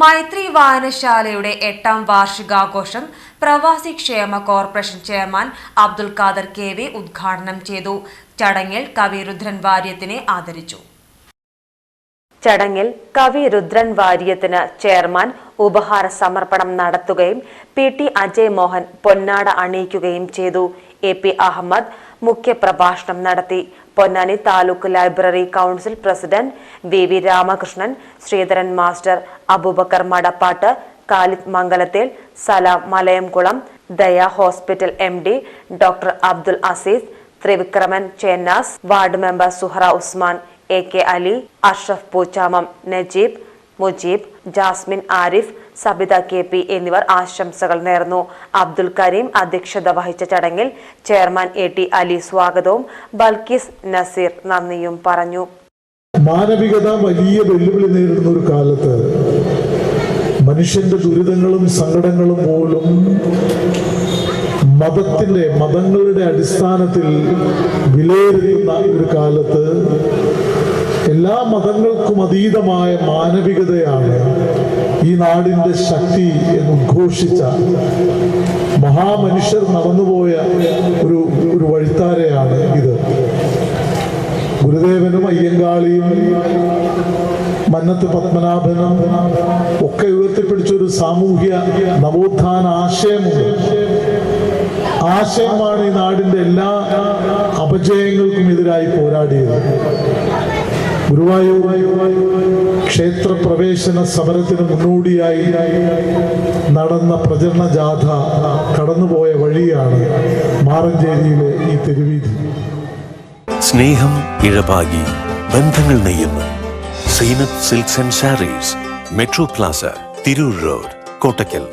മൈത്രി വായനശാലയുടെ എട്ടാം വാർഷികാഘോഷം പ്രവാസി ക്ഷേമ corporation chairman Abdul Khader K V ഉദ്ഘാടനം ചെയ്തു. ചടങ്ങിൽ കവി രുദ്രൻ വാര്യത്തിനെ ആദരിച്ചു. ചടങ്ങിൽ കവി രുദ്രൻ വാര്യത്തിന് ചെയർമാൻ ഉപഹാര സമർപ്പണം നടത്തുകയും പി ടി അജയ് മോഹൻ പൊന്നാട അണിയിക്കുകയും ചെയ്തു. എ പി അഹമ്മദ് മുഖ്യപ്രഭാഷണം നടത്തി. Ponnani taluk library council president V V Ramakrishnan Sreedharan master Aboobacker Madappattu Kalith Mangalathel Salam Malayamkulam Daya hospital M D doctor Abdul Azeez Thrivikraman Chennas ward member Suhara Usman A K Ali Ashraf Poochamam Najeeb Mujeeb Jasmin Arif Sabitha K P എന്നിവർ ആശംസകൾ നേർന്നു. അബ്ദുൽ കരീം അധ്യക്ഷത വഹിച്ച ചടങ്ങിൽ chairman A T Ali സ്വാഗതവും ബൽക്കിസ് നസീർ നന്ദിയും പറഞ്ഞു. മാനവികത വലിയ വെല്ലുവിളി നേരിടുന്ന ഒരു കാലത്ത് മനുഷ്യന്റെ ദുരിതങ്ങളും സങ്കടങ്ങളും പോലും മതത്തിന്റെ മതങ്ങളുടെ അടിസ്ഥാനത്തിൽ വിലയിരുത്തുന്ന ഒരു കാലത്ത് മതങ്ങൾക്കും അതീതമായ മാനവികതയാണ് ഈ നാടിന്റെ ശക്തി എന്ന് ഉദ്ഘോഷിച്ച മഹാമനുഷ്യർ നടന്നുപോയ ഒരു ഒരു വഴിത്താരയാണ് ഇത്. ഗുരുദേവനും അയ്യങ്കാളിയും മന്നത്ത് പത്മനാഭനും ഒക്കെ ഉയർത്തിപ്പിടിച്ചൊരു സാമൂഹ്യ നവോത്ഥാന ആശയമുണ്ട്. ആശയമാണ് ഈ നാടിന്റെ എല്ലാ അപജയങ്ങൾക്കും എതിരായി പോരാടിയത്. ഗുരുവായൂർ ക്ഷേത്രപ്രവേശന സമരത്തിന് മുന്നോടിയായി നടന്ന പ്രചരണ ജാഥ കടന്നുപോയ വഴിയാണ് മാറഞ്ചേരിയിലെ ഈ തെരുവീതി സ്നേഹം ഇഴപാകി ബന്ധങ്ങൾ നെയ്യുന്നു Seenath silks and sarees metro plaza Tirur road Kottakkal.